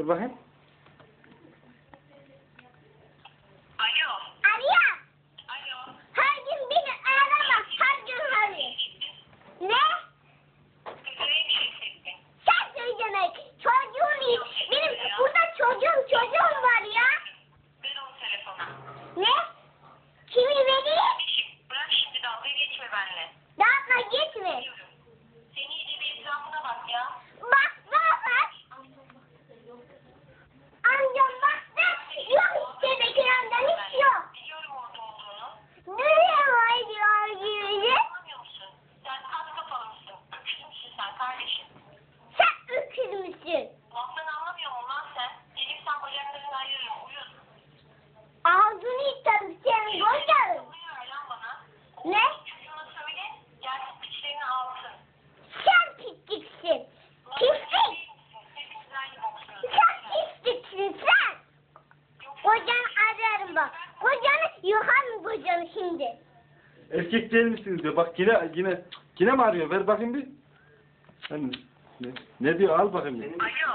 सुबह है। Yuhan Bucan şimdi. Erkek değil misiniz diyor. Bak yine yine yine mi arıyor? Ver bakayım bir. Sen ne, ne diyor? Al bakayım. Bir. Alo.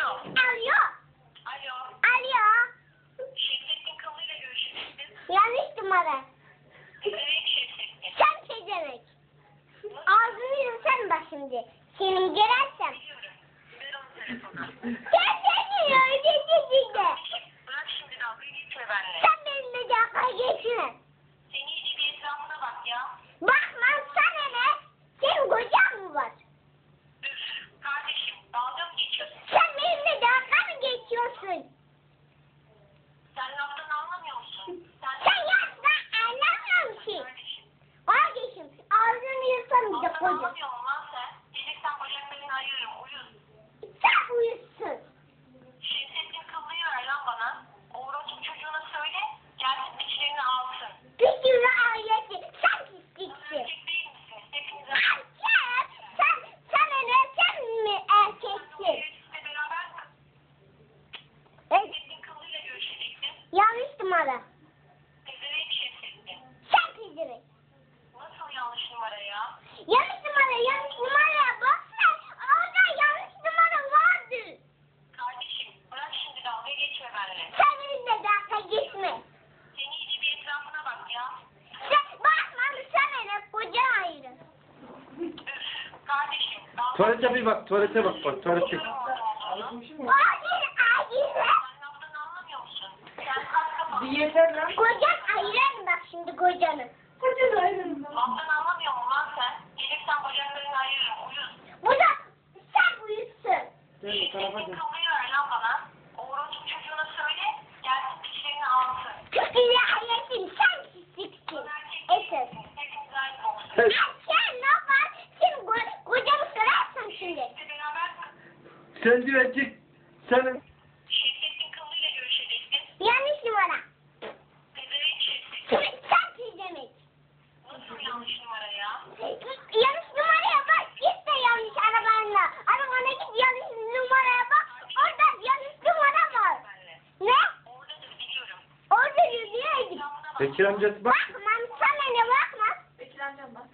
Alo. Alo. Alo. Alo. Şevket'in kılıyla görüşecektin. Yanlış numara. Sen pezevenk. Ağzını yırsan bak şimdi. Senin gelersen. Biliyorum. Ver. Sen seni öldürdün. numara. Bizlere erişilsizdi. Sen bildirin. Nasıl yanlış numara ya? Yanlış numara, yanlış numara. Boşver. Orada yanlış numara vardı. Kardeşim bırak şimdi dalga geçme benimle. Sen benimle dalga geçme. Seni iyice bir etrafına bak ya. Sen bakma sen hele koca ayrı. Kardeşim dalga Tuvalete bir bak, tuvalete bak bak, tuvalete. Kocanla. Kocan ayran bak şimdi kocanı. Kocanı ayran bak. Lan ben anlamıyor musun lan sen? Gelirsen kocanı ben ayırırım. Uyuz. Bu da sen uyuzsun. Değil, tarafa gel. Kılıyor lan bana. Oğlum çocuğuna söyle. Gelsin kişilerini alsın. Kişileri ayırsın. Sen pisliksin. Esas. Sen sen ne var? Sen kocanı sorarsın şimdi. Sen güvencik. Senin. Bekir amcası bak. Bakmam sana ne bakma. Bekir amcam bak.